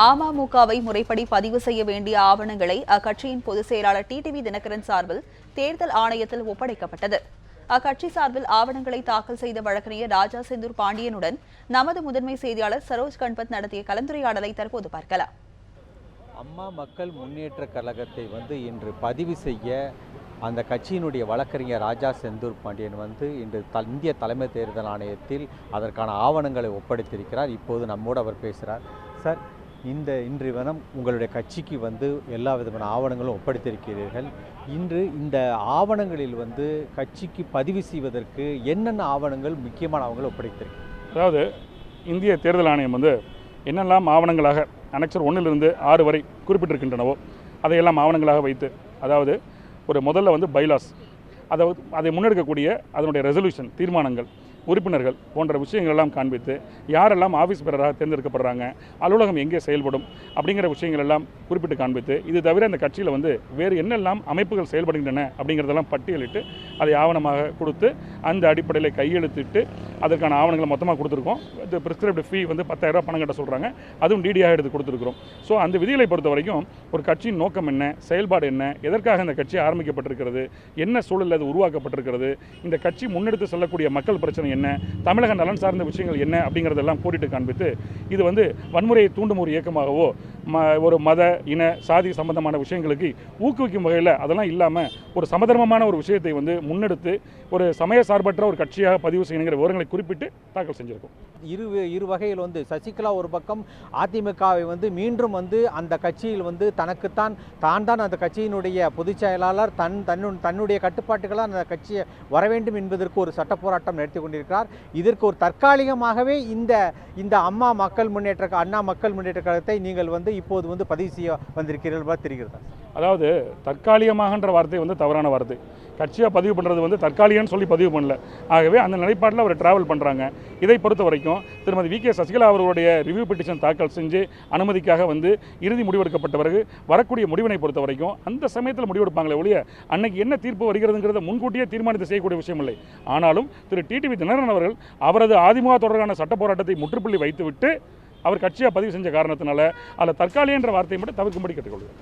அமமுகவை முறைப்படி பதிவு செய்ய வேண்டிய ஆவணங்களை அக்கட்சியின் பொதுச் செயலாளர் டிடிவி தினகரன் சார்பில் தேர்தல் ஆணையத்தில் ஒப்படைக்கப்பட்டது. அக்கட்சி சார்பில் ஆவணங்களை தாக்கல் செய்த வழக்கறிஞர் ராஜா செந்தூர் பாண்டியனுடன் நமது முதன்மை செய்தியாளர் சரோஜ் கண்பத் நடத்திய கலந்துரையாடலை தற்போது பார்க்கலாம். அம்மா மக்கள் முன்னேற்ற கழகத்தை வந்து இன்று பதிவு செய்ய அந்த கட்சியினுடைய வழக்கறிஞர் ராஜா செந்தூர் பாண்டியன் வந்து இன்று த இந்திய தலைமை தேர்தல் ஆணையத்தில் அதற்கான ஆவணங்களை ஒப்படைத்திருக்கிறார். இப்போது நம்மோடு அவர் பேசுகிறார் சார் இந்த இன்று வனம் உங்களுடைய கட்சிக்கு வந்து எல்லா விதமான ஆவணங்களும் ஒப்படைத்திருக்கிறீர்கள். இன்று இந்த ஆவணங்களில் வந்து கட்சிக்கு பதிவு செய்வதற்கு என்னென்ன ஆவணங்கள் முக்கியமான ஆவணங்கள் ஒப்படைத்திருக்கு அதாவது இந்திய தேர்தல் ஆணையம் வந்து என்னெல்லாம் ஆவணங்களாக அனெக்சர் ஒன்றிலிருந்து ஆறு வரை குறிப்பிட்டிருக்கின்றனவோ அதையெல்லாம் ஆவணங்களாக வைத்து அதாவது ஒரு முதல்ல வந்து பைலாஸ் அதை அதை முன்னெடுக்கக்கூடிய அதனுடைய ரெசல்யூஷன் தீர்மானங்கள் உறுப்பினர்கள் போன்ற விஷயங்களெல்லாம் காண்பித்து யாரெல்லாம் ஆஃபீஸ் பேரராக தேர்ந்தெடுக்கப்படுறாங்க அலுவலகம் எங்கே செயல்படும் அப்படிங்கிற விஷயங்கள் எல்லாம் குறிப்பிட்டு காண்பித்து இது தவிர அந்த கட்சியில் வந்து வேறு என்னெல்லாம் அமைப்புகள் செயல்படுகின்றன அப்படிங்கிறதெல்லாம் பட்டியலிட்டு அதை ஆவணமாக கொடுத்து அந்த அடிப்படையில் கையெழுத்திட்டு அதற்கான ஆவணங்களை மொத்தமாக கொடுத்துருக்கோம். இது ப்ரிஸ்கிரிப்ட் ஃபீ வந்து பத்தாயிரரூபா பணம் கட்ட சொல்கிறாங்க அதுவும் டிடியாக எடுத்து கொடுத்துருக்குறோம். ஸோ அந்த விதிகளை பொறுத்த வரைக்கும் ஒரு கட்சியின் நோக்கம் என்ன செயல்பாடு என்ன எதற்காக இந்த கட்சி ஆரம்பிக்கப்பட்டிருக்கிறது என்ன சூழலில் அது உருவாக்கப்பட்டிருக்கிறது இந்த கட்சி முன்னெடுத்து செல்லக்கூடிய மக்கள் பிரச்சனை என்ன தமிழக நலன் சார்ந்த விஷயங்கள் என்ன அப்படிங்கிறதெல்லாம் கூட்டிட்டு காண்பித்து இது வந்து வன்முறையை தூண்டும் ஒரு இயக்கமாகவோ ம ஒரு மத இன சாதி சம்பந்தமான விஷயங்களுக்கு ஊக்குவிக்கும் வகையில் அதெல்லாம் இல்லாமல் ஒரு சமதர்மமான ஒரு விஷயத்தை வந்து முன்னெடுத்து ஒரு சமய சார்பற்ற ஒரு கட்சியாக பதிவு செய்யணுங்கிற விவரங்களை குறிப்பிட்டு தாக்கல் செஞ்சிருக்கோம். இரு இரு வகையில் வந்து சசிகலா ஒரு பக்கம் அதிமுகவை வந்து மீண்டும் வந்து அந்த கட்சியில் வந்து தனக்குத்தான் தான் தான் அந்த கட்சியினுடைய பொதுச் செயலாளர் தன் தன்னு தன்னுடைய கட்டுப்பாட்டுகளால் அந்த கட்சியை வர வேண்டும் என்பதற்கு ஒரு சட்ட போராட்டம் நடத்தி கொண்டிருக்கிறார். இதற்கு ஒரு தற்காலிகமாகவே இந்த இந்த அம்மா மக்கள் முன்னேற்ற க- அண்ணா மக்கள் முன்னேற்ற கழகத்தை நீங்கள் வந்து இப்போது வந்து பதிவு செய்ய வந்திருக்கிறீர்கள் தெரிகிறதா? அதாவது தற்காலிகமாகன்ற வார்த்தை வந்து தவறான வார்த்தை. கட்சியாக பதிவு பண்ணுறது வந்து தற்காலிகம்னு சொல்லி பதிவு பண்ணல. ஆகவே அந்த நிலைப்பாட்டில் அவர் டிராவல் பண்ணுறாங்க இதை பொறுத்த வரைக்கும் திருமதி வி. கே. சசிகலா அவர்களுடைய ரிவ்யூ பெட்டிஷன் தாக்கல் செஞ்சு அனுமதிக்காக வந்து இறுதி முடிவெடுக்கப்பட்ட பிறகு வரக்கூடிய முடிவினை பொறுத்த வரைக்கும் அந்த சமயத்தில் முடிவெடுப்பாங்களே ஒழிய அன்னைக்கு என்ன தீர்ப்பு வருகிறதுங்கிறத முன்கூட்டியே தீர்மானித்து செய்யக்கூடிய விஷயம் இல்லை. ஆனாலும் திரு. டிடிவி தினகரன் அவர்கள் அவரது அதிமுக தொடர்பான சட்ட போராட்டத்தை முற்றுப்புள்ளி வைத்துவிட்டு அவர் கட்சியாக பதிவு செஞ்ச காரணத்தினால அதில் தற்காலிகன்ற வார்த்தையை மட்டும் தவிர்க்கும்படி கேட்டுக்கொள்கிறேன்.